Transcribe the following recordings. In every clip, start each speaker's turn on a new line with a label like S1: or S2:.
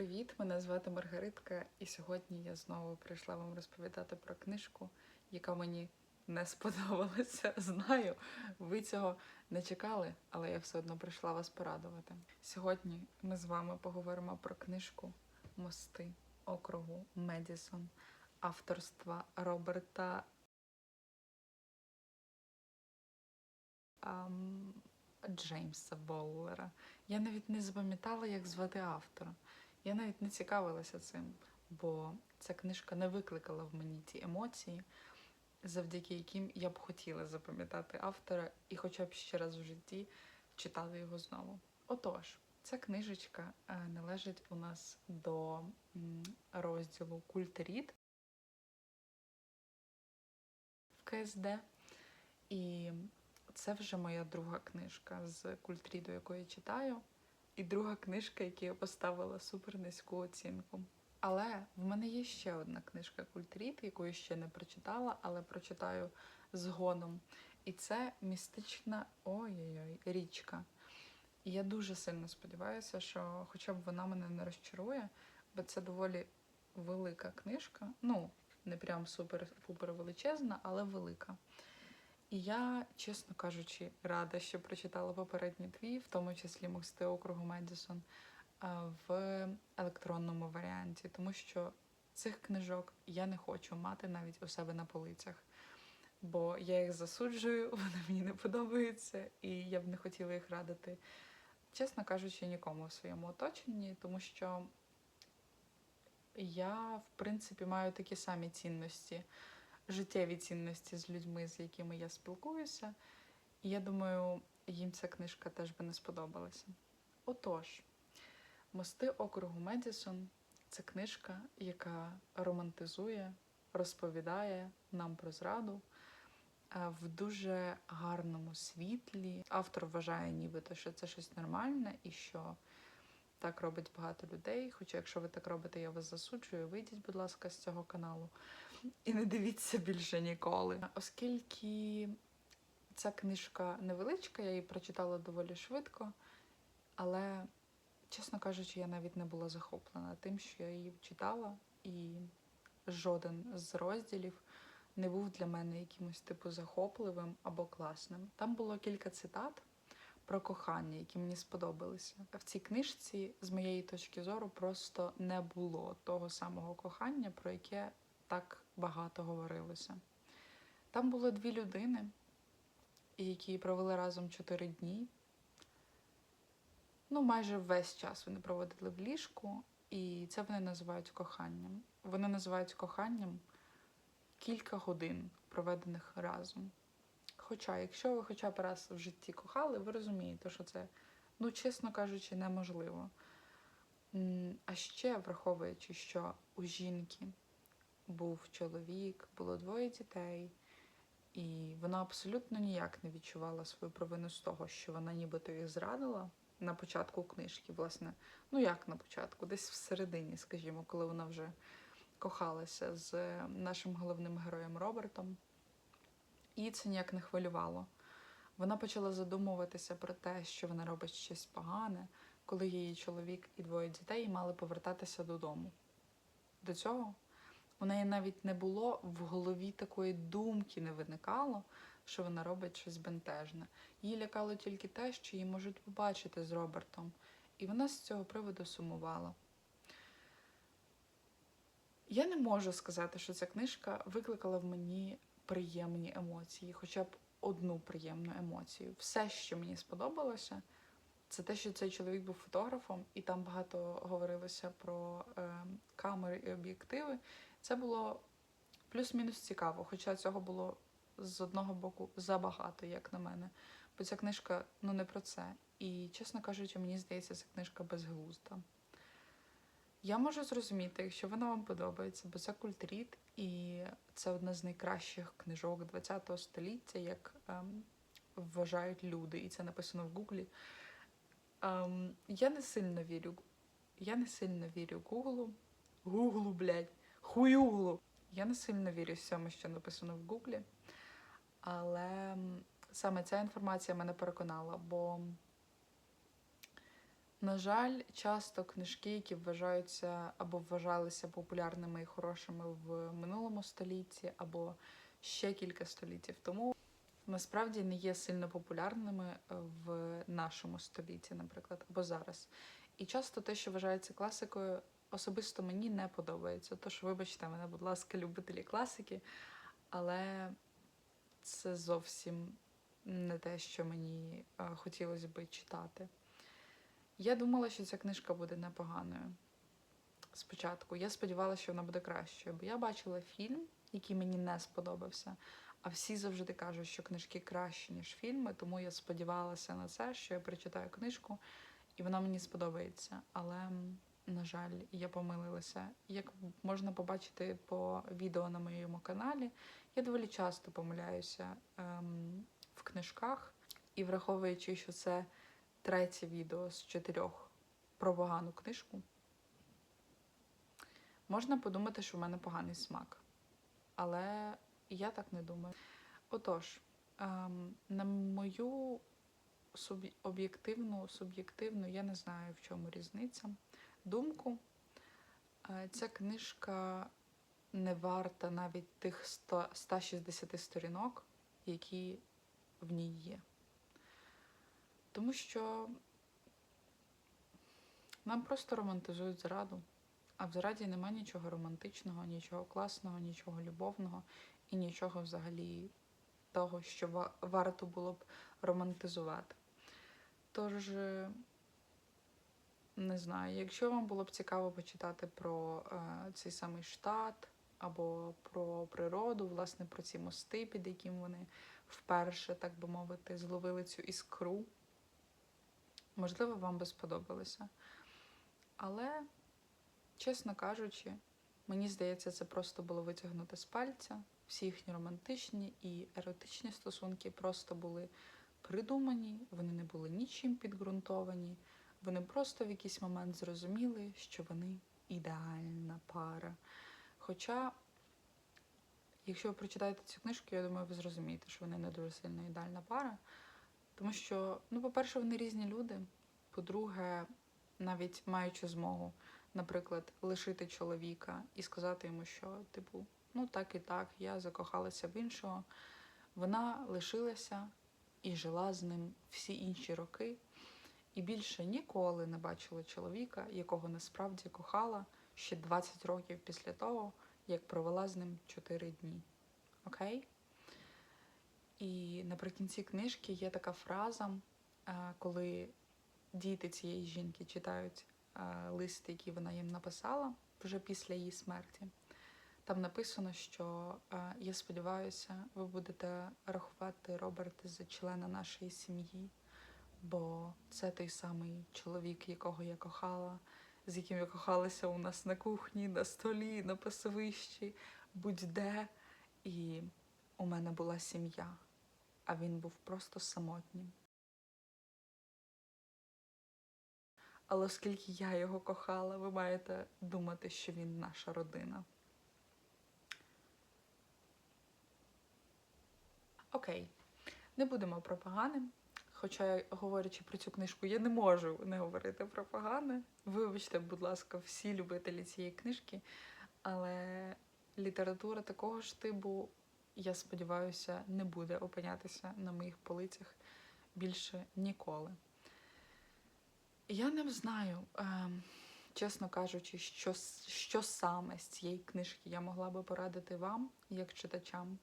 S1: привіт! Мене звати Маргаритка, і сьогодні я знову прийшла вам розповідати про книжку, яка мені не сподобалася. Знаю, ви цього не чекали, але я все одно прийшла вас порадувати. Сьогодні ми з вами поговоримо про книжку Мости округу Медісон авторства Роберта ам, Джеймса Боллера. Я навіть не запам'ятала, як звати автора. Я навіть не цікавилася цим, бо ця книжка не викликала в мені ті емоції, завдяки яким я б хотіла запам'ятати автора і хоча б ще раз в житті читати його знову. Отож, ця книжечка е, належить у нас до розділу Культерід в КСД. І це вже моя друга книжка з культріду, яку я читаю, і друга книжка, яку я поставила супер низьку оцінку. Але в мене є ще одна книжка Культрід, яку я ще не прочитала, але прочитаю згодом. І це містична ой-ой-ой, річка. І я дуже сильно сподіваюся, що хоча б вона мене не розчарує, бо це доволі велика книжка. Ну, не прям супер-пупер величезна, але велика. І я, чесно кажучи, рада, що прочитала попередні дві, в тому числі мости округу Медісон, в електронному варіанті, тому що цих книжок я не хочу мати навіть у себе на полицях. Бо я їх засуджую, вони мені не подобаються, і я б не хотіла їх радити, чесно кажучи, нікому в своєму оточенні, тому що я, в принципі, маю такі самі цінності життєві цінності з людьми, з якими я спілкуюся. І я думаю, їм ця книжка теж би не сподобалася. Отож, Мости округу Медісон це книжка, яка романтизує, розповідає нам про зраду е, в дуже гарному світлі. Автор вважає, нібито, що це щось нормальне і що так робить багато людей. Хоча, якщо ви так робите, я вас засуджую, вийдіть, будь ласка, з цього каналу і не дивіться більше ніколи. Оскільки ця книжка невеличка, я її прочитала доволі швидко, але, чесно кажучи, я навіть не була захоплена тим, що я її читала, і жоден з розділів не був для мене якимось типу захопливим або класним. Там було кілька цитат. Про кохання, які мені сподобалися. В цій книжці, з моєї точки зору, просто не було того самого кохання, про яке так багато говорилося. Там було дві людини, які провели разом чотири дні. Ну, майже весь час вони проводили в ліжку, і це вони називають коханням. Вони називають коханням кілька годин, проведених разом. Хоча, якщо ви хоча б раз в житті кохали, ви розумієте, що це, ну, чесно кажучи, неможливо. А ще враховуючи, що у жінки був чоловік, було двоє дітей, і вона абсолютно ніяк не відчувала свою провину з того, що вона нібито їх зрадила на початку книжки, власне. Ну як на початку, десь всередині, скажімо, коли вона вже кохалася з нашим головним героєм Робертом. І це ніяк не хвилювало. Вона почала задумуватися про те, що вона робить щось погане, коли її чоловік і двоє дітей мали повертатися додому. До цього у неї навіть не було в голові такої думки, не виникало, що вона робить щось бентежне. Їй лякало тільки те, що її можуть побачити з Робертом, і вона з цього приводу сумувала. Я не можу сказати, що ця книжка викликала в мені приємні емоції, хоча б одну приємну емоцію. Все, що мені сподобалося, це те, що цей чоловік був фотографом, і там багато говорилося про е, камери і об'єктиви. Це було плюс-мінус цікаво, хоча цього було з одного боку забагато, як на мене. Бо ця книжка ну не про це. І, чесно кажучи, мені здається, ця книжка безглузда. Я можу зрозуміти, якщо вона вам подобається, бо це культріт, і це одна з найкращих книжок ХХ століття, як ем, вважають люди, і це написано в Гуглі. Ем, я не сильно вірю. Я не сильно вірю Гуглу. Гуглу, блядь, хуюглу. Я не сильно вірю всьому, що написано в Гуглі. Але саме ця інформація мене переконала, бо На жаль, часто книжки, які вважаються або вважалися популярними і хорошими в минулому столітті, або ще кілька століттів тому, насправді не є сильно популярними в нашому столітті, наприклад, або зараз. І часто те, що вважається класикою, особисто мені не подобається. Тож, вибачте мене, будь ласка, любителі класики, але це зовсім не те, що мені е, хотілося би читати. Я думала, що ця книжка буде непоганою. Спочатку. Я сподівалася, що вона буде кращою, бо я бачила фільм, який мені не сподобався. А всі завжди кажуть, що книжки кращі, ніж фільми, тому я сподівалася на це, що я прочитаю книжку, і вона мені сподобається. Але, на жаль, я помилилася. Як можна побачити по відео на моєму каналі, я доволі часто помиляюся ем, в книжках, і враховуючи, що це третє відео з чотирьох про погану книжку, можна подумати, що в мене поганий смак. Але я так не думаю. Отож, ем, на мою суб- об'єктивну, суб'єктивну, я не знаю, в чому різниця. Думку, е, ця книжка не варта навіть тих 100, 160 сторінок, які в ній є. Тому що нам просто романтизують зраду, а в зраді нема нічого романтичного, нічого класного, нічого любовного і нічого взагалі того, що варто було б романтизувати. Тож, е, не знаю, якщо вам було б цікаво почитати про е, цей самий штат або про природу, власне, про ці мости, під яким вони вперше, так би мовити, зловили цю іскру, можливо, вам би сподобалося. Але, чесно кажучи, мені здається, це просто було витягнуте з пальця. Всі їхні романтичні і еротичні стосунки просто були придумані, вони не були нічим підґрунтовані. Вони просто в якийсь момент зрозуміли, що вони ідеальна пара. Хоча, якщо ви прочитаєте цю книжку, я думаю, ви зрозумієте, що вони не дуже сильно ідеальна пара. Тому що, ну, по-перше, вони різні люди. По-друге, навіть маючи змогу, наприклад, лишити чоловіка і сказати йому, що, типу, ну так і так, я закохалася в іншого, вона лишилася і жила з ним всі інші роки, і більше ніколи не бачила чоловіка, якого насправді кохала ще 20 років після того, як провела з ним 4 дні. Окей? І наприкінці книжки є така фраза, е, коли діти цієї жінки читають е, лист, який вона їм написала вже після її смерті. Там написано, що е, я сподіваюся, ви будете рахувати Роберта за члена нашої сім'ї, бо це той самий чоловік, якого я кохала, з яким я кохалася у нас на кухні, на столі, на пасовищі, будь-де. І у мене була сім'я, а він був просто самотнім. Але оскільки я його кохала, ви маєте думати, що він наша родина. Окей, не будемо про погане. Хоча, говорячи про цю книжку, я не можу не говорити про погане. Вибачте, будь ласка, всі любителі цієї книжки. Але література такого ж типу, я сподіваюся, не буде опинятися на моїх полицях більше ніколи. Я не знаю, ем, чесно кажучи, що, що саме з цієї книжки я могла би порадити вам, як читачам.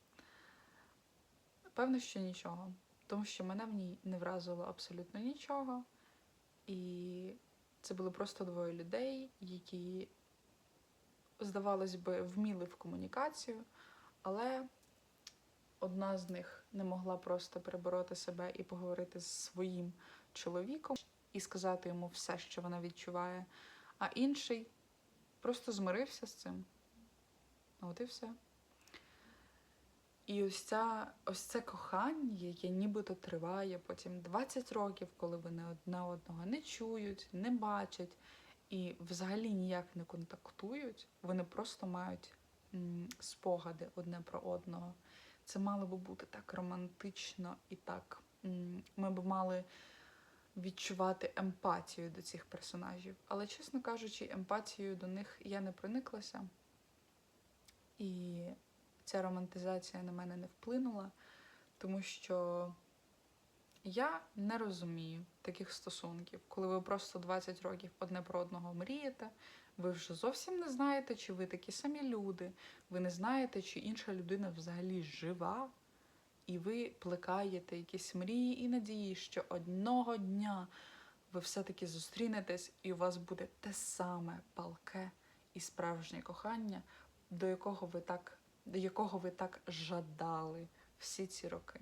S1: Певно, що нічого, тому що мене в ній не вразило абсолютно нічого. І це були просто двоє людей, які, здавалось би, вміли в комунікацію, але одна з них не могла просто перебороти себе і поговорити з своїм чоловіком і сказати йому все, що вона відчуває, а інший просто змирився з цим. От і все. І ось, ця, ось це кохання, яке нібито триває потім 20 років, коли вони одне одного не чують, не бачать і взагалі ніяк не контактують, вони просто мають спогади одне про одного. Це мало би бути так романтично і так. Ми б мали відчувати емпатію до цих персонажів. Але, чесно кажучи, емпатією до них я не прониклася. І ця романтизація на мене не вплинула, тому що я не розумію таких стосунків, коли ви просто 20 років одне про одного мрієте, ви вже зовсім не знаєте, чи ви такі самі люди, ви не знаєте, чи інша людина взагалі жива, і ви плекаєте якісь мрії і надії, що одного дня ви все-таки зустрінетесь, і у вас буде те саме палке і справжнє кохання, до якого ви так, якого ви так жадали всі ці роки.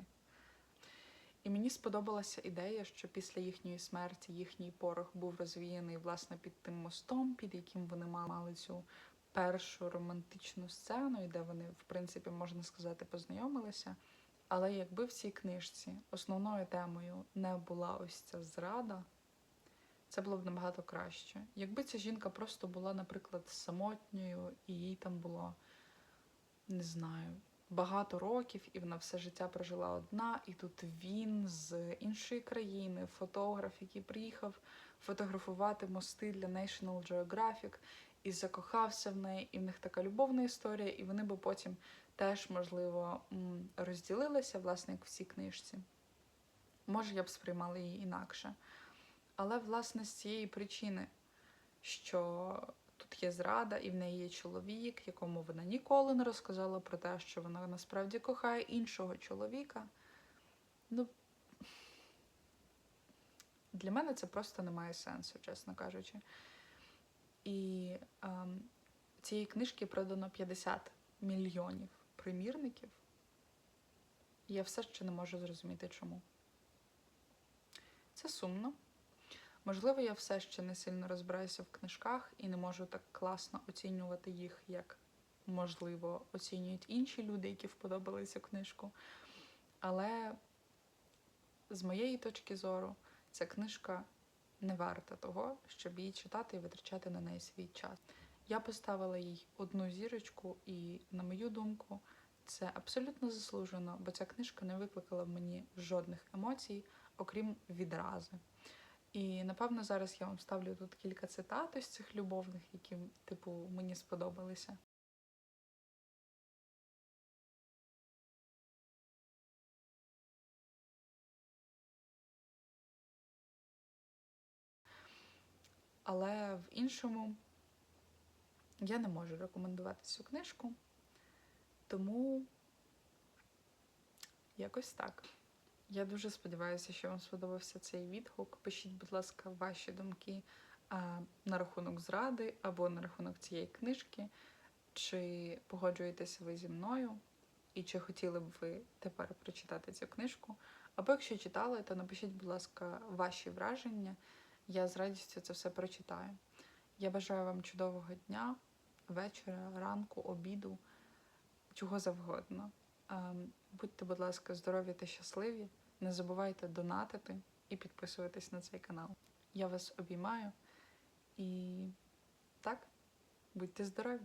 S1: І мені сподобалася ідея, що після їхньої смерті їхній порох був розвіяний власне під тим мостом, під яким вони мали цю першу романтичну сцену, і де вони, в принципі, можна сказати, познайомилися. Але якби в цій книжці основною темою не була ось ця зрада, це було б набагато краще. Якби ця жінка просто була, наприклад, самотньою, і їй там було, не знаю, багато років, і вона все життя прожила одна, і тут він з іншої країни, фотограф, який приїхав фотографувати мости для National Geographic, і закохався в неї, і в них така любовна історія, і вони би потім теж, можливо, розділилися, власне, як в цій книжці. Може, я б сприймала її інакше. Але, власне, з цієї причини, що є зрада, і в неї є чоловік, якому вона ніколи не розказала про те, що вона насправді кохає іншого чоловіка. Ну, для мене це просто не має сенсу, чесно кажучи. І ем, цієї книжки продано 50 мільйонів примірників. Я все ще не можу зрозуміти, чому. Це сумно. Можливо, я все ще не сильно розбираюся в книжках і не можу так класно оцінювати їх, як, можливо, оцінюють інші люди, які вподобали книжку. Але з моєї точки зору, ця книжка не варта того, щоб її читати і витрачати на неї свій час. Я поставила їй одну зірочку, і, на мою думку, це абсолютно заслужено, бо ця книжка не викликала в мені жодних емоцій, окрім відрази. І напевно зараз я вам ставлю тут кілька цитат ось цих любовних, які, типу, мені сподобалися. Але в іншому я не можу рекомендувати цю книжку, тому якось так. Я дуже сподіваюся, що вам сподобався цей відгук. Пишіть, будь ласка, ваші думки а, на рахунок зради або на рахунок цієї книжки. Чи погоджуєтеся ви зі мною, і чи хотіли б ви тепер прочитати цю книжку? Або якщо читали, то напишіть, будь ласка, ваші враження. Я з радістю це все прочитаю. Я бажаю вам чудового дня, вечора, ранку, обіду, чого завгодно. Будьте, будь ласка, здорові та щасливі. Не забувайте донатити і підписуватись на цей канал. Я вас обіймаю і так, будьте здорові!